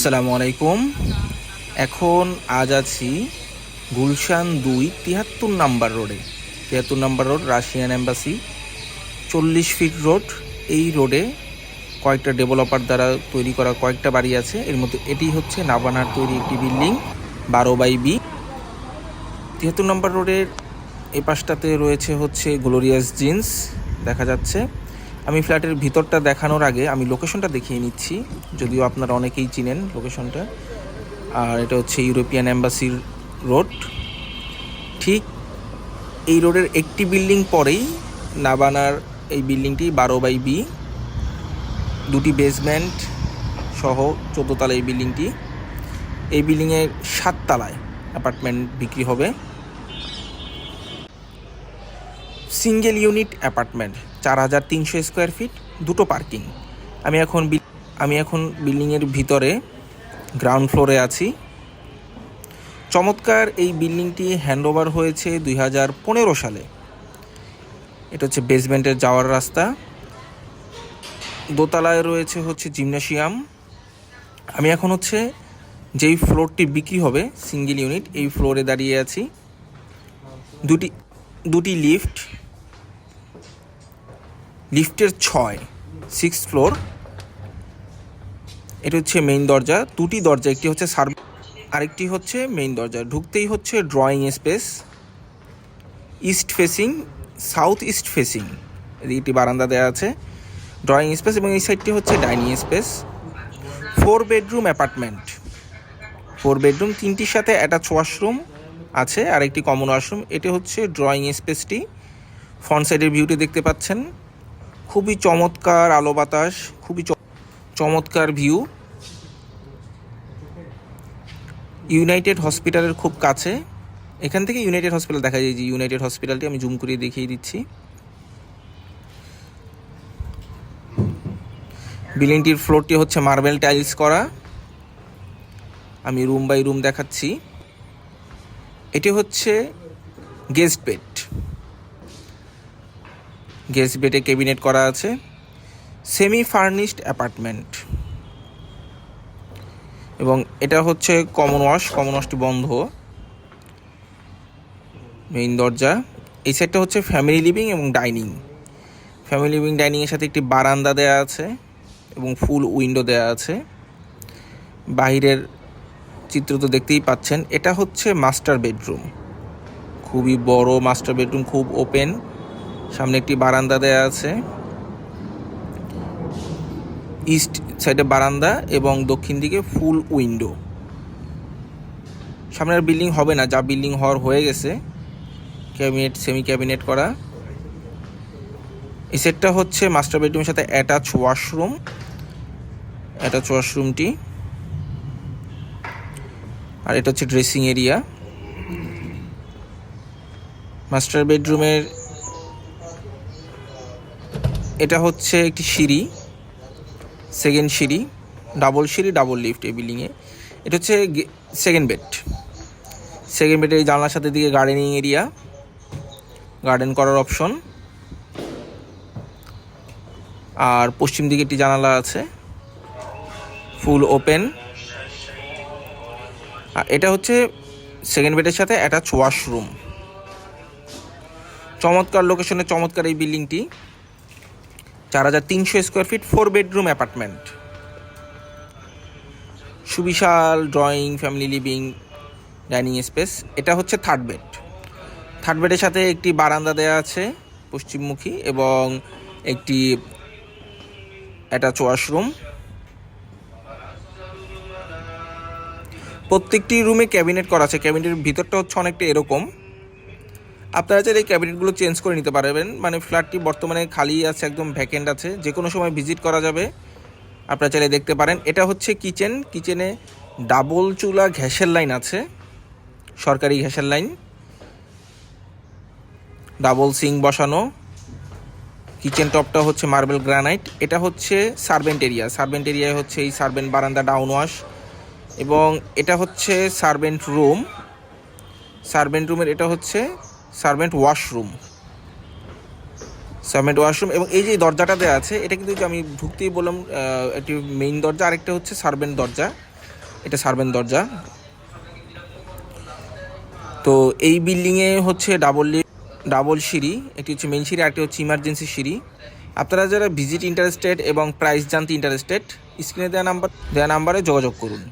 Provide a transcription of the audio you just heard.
আসসালামু আলাইকুম। এখন আজ আছি গুলশান দুই, তিয়াত্তর নাম্বার রোডে। তিয়াত্তর নাম্বার রোড, রাশিয়ান এম্বাসি। চল্লিশ ফিট রোড, এই রোডে কয়েকটা ডেভেলপার দ্বারা তৈরি করা কয়েকটা বাড়ি আছে। এর মধ্যে এটি হচ্ছে নাবানার তৈরি একটি বিল্ডিং, বারো বাই বি। তিয়াত্তর নম্বর রোডের এ পাশটাতে রয়েছে হচ্ছে গ্লোরিয়াস জিন্স, দেখা যাচ্ছে। আমি ফ্ল্যাটের ভিতরটা দেখানোর আগে আমি লোকেশনটা দেখিয়ে নিচ্ছি, যদিও আপনারা অনেকেই চিনেন লোকেশনটা। আর এটা হচ্ছে ইউরোপিয়ান অ্যাম্বাসির রোড। ঠিক এই রোডের একটি বিল্ডিং পরেই নাবানার এই বিল্ডিংটি বারো বাই বি। দুটি বেসমেন্ট সহ চোদ্দোতলা এই বিল্ডিংটি। এই বিল্ডিংয়ের সাততলায় অ্যাপার্টমেন্ট বিক্রি হবে। সিঙ্গেল ইউনিট অ্যাপার্টমেন্ট চার হাজার তিনশো স্কোয়ার ফিট, দুটো পার্কিং। আমি এখন আমি এখন বিল্ডিংয়ের ভিতরে, গ্রাউন্ড ফ্লোরে আছি। চমৎকার এই বিল্ডিংটি হ্যান্ডওভার হয়েছে দুই হাজার পনেরো সালে। এটা হচ্ছে বেসমেন্টের যাওয়ার রাস্তা। দোতলায় রয়েছে হচ্ছে জিমনাসিয়াম আমি এখন হচ্ছে যেই ফ্লোরটি বিক্রি হবে, সিঙ্গেল ইউনিট, এই ফ্লোরে দাঁড়িয়ে আছি। দুটি দুটি লিফট লিফটের ছয় সিক্স ফ্লোর এটা হচ্ছে মেইন দরজা, দুটি দরজা, একটি হচ্ছে সার আরেকটি হচ্ছে মেইন দরজা। ঢুকতেই হচ্ছে drawing space east facing south east facing এদিকে বারান্দা দেওয়া আছে। ড্রয়িং স্পেস এবং এই সাইডটি হচ্ছে dining space four bedroom apartment four bedroom তিনটির সাথে অ্যাটাচ ওয়াশরুম আছে আর একটি কমন ওয়াশরুম এটি হচ্ছে ড্রয়িং স্পেসটি ফ্রন্ট সাইডের ভিউটি দেখতে পাচ্ছেন। খুবই চমৎকার আলো বাতাস, খুবই চমৎকার ভিউ ইউনাইটেড হসপিটালের খুব কাছে। এখান থেকে ইউনাইটেড হসপিটাল দেখা যায় যে ইউনাইটেড হসপিটালটি আমি জুম করিয়ে দেখিয়ে দিচ্ছি। বিল্ডিংটির ফ্লোরটি হচ্ছে মার্বেল টাইলস করা। আমি রুম বাই রুম দেখাচ্ছি। এটি হচ্ছে গেস্ট বেড গেস্ট বেডে ক্যাবিনেট করা আছে। Semi furnished apartment. এবং এটা হচ্ছে কমন ওয়াশ, কমন ওয়াশটি বন্ধ। মেইন দরজা। এই সাইডটা হচ্ছে ফ্যামিলি লিভিং এবং ডাইনিং। ফ্যামিলি লিভিং ডাইনিংয়ের সাথে একটি বারান্দা দেওয়া আছে এবং ফুল উইন্ডো দেওয়া আছে। বাইরের চিত্র তো দেখতেই পাচ্ছেন। এটা হচ্ছে মাস্টার বেডরুম। খুবই বড় মাস্টার বেডরুম, খুব ওপেন। সামনে একটি বারান্দা দেয়া আছে। ইস্ট সাইডে বারান্দা এবং দক্ষিণ দিকে ফুল উইন্ডো সামনে আর বিল্ডিং হবে না, যা বিল্ডিং হওয়ার হয়ে গেছে। ক্যাবিনেট সেমি ক্যাবিনেট করা। এই সেটটা হচ্ছে মাস্টার বেডরুমের সাথে অ্যাটাচ ওয়াশরুম অ্যাটাচ ওয়াশরুমটি আর এটা হচ্ছে ড্রেসিং এরিয়া মাস্টার বেডরুমের এটা হচ্ছে একটি সিঁড়ি সেকেন্ড সিঁড়ি ডাবল সিঁড়ি ডাবল লিফট এই বিল্ডিংয়ে এটা হচ্ছে সেকেন্ড বেড সেকেন্ড বেডের এই জানলার সাথে দিকে গার্ডেনিং এরিয়া গার্ডেন করার অপশন আর পশ্চিম দিকে একটি জানালা আছে ফুল ওপেন আর এটা হচ্ছে সেকেন্ড বেডের সাথে অ্যাটাচ ওয়াশরুম চমৎকার লোকেশনে চমৎকার এই বিল্ডিংটি চার হাজার তিনশো square feet four bedroom apartment সুবিশাল drawing family living dining space এটা হচ্ছে থার্ড বেড থার্ড বেডের সাথে একটি বারান্দা দেওয়া আছে পশ্চিমমুখী এবং একটি অ্যাটাচ ওয়াশরুম প্রত্যেকটি রুমে ক্যাবিনেট করা আছে। ক্যাবিনেটের ভিতরটা হচ্ছে অনেকটা এরকম। আপনারা চাইলে এই ক্যাবিনেটগুলো চেঞ্জ করে নিতে পারবেন। মানে ফ্ল্যাটটি বর্তমানে খালি আছে, একদম ভ্যাকেন্ট আছে। যে কোনো সময় ভিজিট করা যাবে। আপনারা চাইলে দেখতে পারেন। এটা হচ্ছে কিচেন কিচেনে ডাবল চুলা গ্যাসের লাইন আছে। সরকারি গ্যাসের লাইন ডাবল সিং বসানো। কিচেন টপটা হচ্ছে মার্বেল গ্রানাইট এটা হচ্ছে সার্ভেন্ট এরিয়া সার্ভেন্ট এরিয়ায় হচ্ছে এই সার্ভেন্ট বারান্দা ডাউন ওয়াশ এবং এটা হচ্ছে সার্ভেন্ট রুম সার্ভেন্ট রুমের এটা হচ্ছে সার্ভেন্ট ওয়াশরুম। সার্ভেন্ট ওয়াশরুম এবং এই যে দরজাটা দেওয়া আছে, এটা কিন্তু আমি ঢুকতেই বললাম একটি মেইন দরজা, আরেকটা হচ্ছে সার্ভেন্ট দরজা। এটা সার্ভেন দরজা। তো এই বিল্ডিংয়ে হচ্ছে ডাবল ডাবল সিঁড়ি, একটি হচ্ছে মেন সিঁড়ি, আরেকটি হচ্ছে ইমার্জেন্সি সিঁড়ি। আপনারা যারা ভিজিট ইন্টারেস্টেড এবং প্রাইস জানতে ইন্টারেস্টেড স্ক্রিনে দেওয়া নাম্বার দেওয়া নাম্বারে যোগাযোগ করুন।